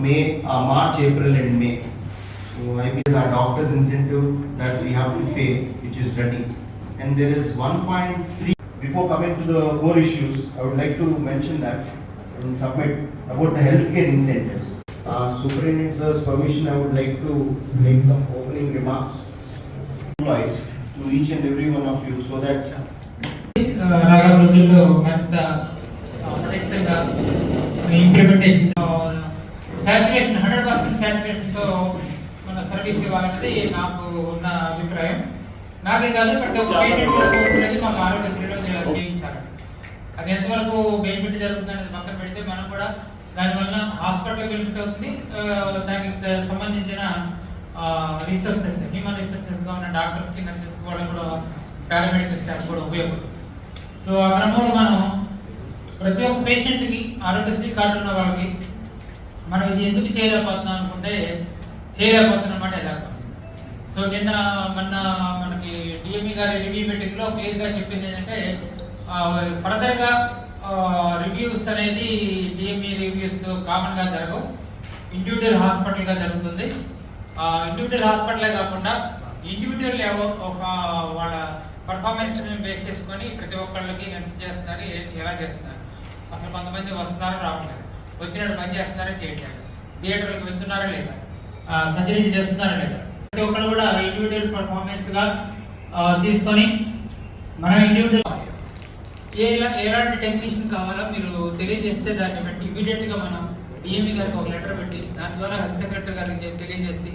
May, uh, March, April and May. So IPS is our doctor's incentive that we have to pay, which is ready. And there is one point three, before coming to the core issues, I would like to mention that and submit about the healthcare incentives. Uh, Superintendent sir's permission, I would like to make some opening remarks. Employees to each and every one of you so that రాగల రోజుల్లో మరింత పటిష్టంగా implementation saturation hundred percent సాచురేషన్తో మన service ఇవ్వాలన్నది నాకు ఉన్న అభిప్రాయం. నాకే కాదు ప్రతి ఒక్క పేషెంట్ కోరుకునేది మాకు ఆరోగ్యశ్రీలో చేయించాలి. అది ఎంతవరకు బెనిఫిట్ జరుగుతుంది అనేది పక్కన పెడితే మనం కూడా దానివల్ల హాస్పిటల్ బెనిఫిట్ అవుతుంది. దానికి సంబంధించిన రీసోర్సెస్ హ్యూమన్ రీసోర్సెస్గా ఉన్న డాక్టర్స్కి నర్సెస్ కూడా కూడా పారామెడికల్ స్టాఫ్ కూడా ఉపయోగపడుతుంది. సో ఆ క్రమంలో మనం ప్రతి ఒక్క పేషెంట్కి ఆరోగ్యశ్రీ కార్డు ఉన్న వాళ్ళకి మనం ఇది ఎందుకు చేయలేకపోతున్నాం అనుకుంటే చేయలేకపోతున్నాం అంటే ఎలా సో నిన్న మొన్న మనకి డిఎంఈ గారి రివ్యూ మీటింగ్లో క్లియర్గా చెప్పింది ఏంటంటే ఫర్దర్గా రివ్యూస్ అనేది డిఎంఈ రివ్యూస్ కామన్గా జరగవు. ఇండివిజువల్ హాస్పిటల్గా జరుగుతుంది. ఇండివిజువల్ హాస్పిటలే కాకుండా ఇండివిజువల్ ఒక వాళ్ళ పర్ఫార్మెన్స్ బేస్ చేసుకొని ప్రతి ఒక్కళ్ళకి ఎంత చేస్తున్నారు ఎలా చేస్తున్నారు. అసలు కొంతమంది వస్తున్నారు రావట్లేదు. వచ్చినట్టు పని చేస్తున్నారా చేయట్లేదు. థియేటర్లకు వెళ్తున్నారా లేదా? సర్జరీ చేస్తున్నారా లేదా? ప్రతి ఒక్కరు కూడా ఇండివిజువల్ పర్ఫార్మెన్స్గా తీసుకొని మనం ఇండివిజువల్ ఏ ఎలాంటి టెక్నీషియన్ కావాలో మీరు తెలియజేస్తే దాన్ని బట్టి ఇమీడియట్గా మనం డిఎంఈ గారికి ఒక లెటర్ పెట్టి దాని ద్వారా హెల్త్ సెక్రటరీ గారికి తెలియజేసి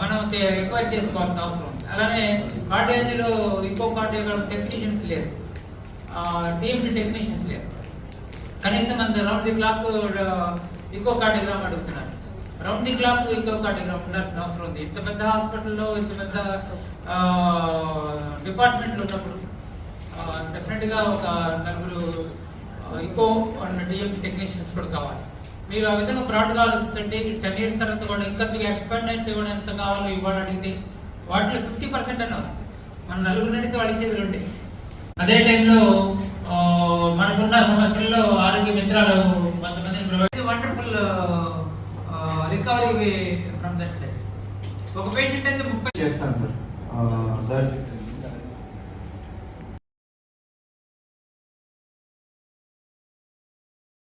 మనం రిక్వైర్ చేసుకోవాల్సిన అవసరం ఉంది. అలానే కార్డియాలజీలో ఇంకో కార్డియో టెక్నీషియన్స్ లేరు. టీమ్డ్ టెక్నీషియన్స్ లేరు. కనీసం అంత రౌండ్ ది క్లాక్ ఇంకో కార్డిగ్రామ్ అడుగుతున్నారు రౌండ్ ది క్లాక్ ఇంకో కార్డిగ్రామ్ ఉండాల్సిన అవసరం ఉంది. ఇంత పెద్ద హాస్పిటల్లో ఇంత పెద్ద డిపార్ట్మెంట్లు ఉన్నప్పుడు డెఫినెట్గా ఒక నలుగురు ఇంకో డిఎం టెక్నీషియన్స్ కూడా కావాలి. మీరు ఆ విధంగా బ్రాడ్ అడుగుతుంటే టెన్ ఇయర్స్ తర్వాత కూడా ఇంకా మీకు ఎక్స్పాండ్ అయితే కూడా ఎంత కావాలో ఇవ్వాలి అడిగితే వాటిలో ఫిఫ్టీ పర్సెంట్ అన్న మన నలుగురు అడిగితే వాళ్ళు అదే టైంలో మనకున్న సమస్యల్లో ఆరోగ్య మిత్రాలు కొంతమంది wonderful recovery from that side ఒక పేషెంట్ అయితే ముప్పై చేస్తాను సార్. సార్